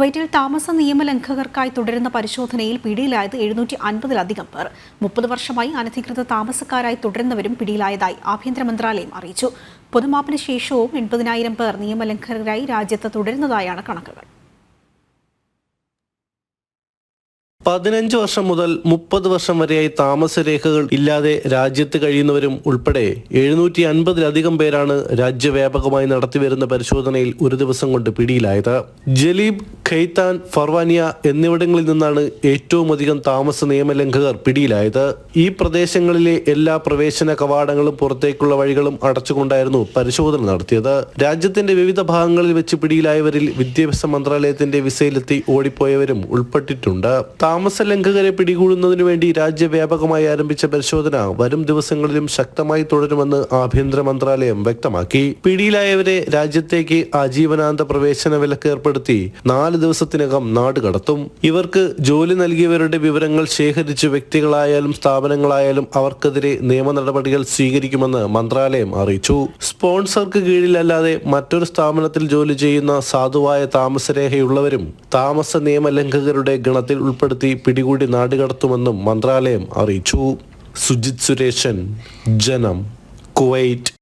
കുവൈറ്റിൽ താമസ നിയമലംഘകർക്കായി തുടരുന്ന പരിശോധനയിൽ പിടിയിലായത് എഴുന്നൂറ്റി അൻപതിലധികം പേർ. മുപ്പത് വർഷമായി അനധികൃത താമസക്കാരായി തുടരുന്നവരും പിടിയിലായതായി ആഭ്യന്തര മന്ത്രാലയം അറിയിച്ചു. പൊതുമാപ്പിന് ശേഷവും എൺപതിനായിരം പേർ നിയമലംഘകരായി രാജ്യത്ത് തുടരുന്നതായാണ് കണക്കുകൾ. പതിനഞ്ച് വർഷം മുതൽ മുപ്പത് വർഷം വരെയായി താമസരേഖകൾ ഇല്ലാതെ രാജ്യത്ത് കഴിയുന്നവരും ഉൾപ്പെടെ എഴുന്നൂറ്റി അൻപതിലധികം പേരാണ് രാജ്യവ്യാപകമായി നടത്തിവരുന്ന പരിശോധനയിൽ ഒരു ദിവസം കൊണ്ട് പിടിയിലായത്. ജലീബ് ഖെയ്ത്താൻ ഫർവാനിയ എന്നിവിടങ്ങളിൽ നിന്നാണ് ഏറ്റവും അധികം താമസ നിയമലംഘകർ പിടിയിലായത്. ഈ പ്രദേശങ്ങളിലെ എല്ലാ പ്രവേശന കവാടങ്ങളും പുറത്തേക്കുള്ള വഴികളും അടച്ചുകൊണ്ടായിരുന്നു പരിശോധന നടത്തിയത്. രാജ്യത്തിന്റെ വിവിധ ഭാഗങ്ങളിൽ വെച്ച് പിടിയിലായവരിൽ വിദ്യാഭ്യാസ മന്ത്രാലയത്തിന്റെ വിസയിലെത്തി ഓടിപ്പോയവരും ഉൾപ്പെട്ടിട്ടുണ്ട്. താമസ ലംഘകരെ പിടികൂടുന്നതിനു വേണ്ടി രാജ്യവ്യാപകമായി ആരംഭിച്ച പരിശോധന വരും ദിവസങ്ങളിലും ശക്തമായി തുടരുമെന്ന് ആഭ്യന്തര മന്ത്രാലയം വ്യക്തമാക്കി. പിടിയിലായവരെ രാജ്യത്തേക്ക് ആജീവനാന്ത പ്രവേശന വിലക്ക് ഏർപ്പെടുത്തി നാല് ദിവസത്തിനകം നാട് കടത്തും. ഇവർക്ക് ജോലി നൽകിയവരുടെ വിവരങ്ങൾ ശേഖരിച്ച് വ്യക്തികളായാലും സ്ഥാപനങ്ങളായാലും അവർക്കെതിരെ നിയമ നടപടികൾ സ്വീകരിക്കുമെന്ന് മന്ത്രാലയം അറിയിച്ചു. സ്പോൺസർക്ക് കീഴിലല്ലാതെ മറ്റൊരു സ്ഥാപനത്തിൽ ജോലി ചെയ്യുന്ന സാധുവായ താമസരേഖയുള്ളവരും താമസ നിയമലംഘകരുടെ ഗണത്തിൽ ഉൾപ്പെടുത്തി പിടികൂടി നാടുകടത്തുമെന്നും മന്ത്രാലയം അറിയിച്ചു. സുജിത് സുരേഷൻ ജനം കുവൈറ്റ്.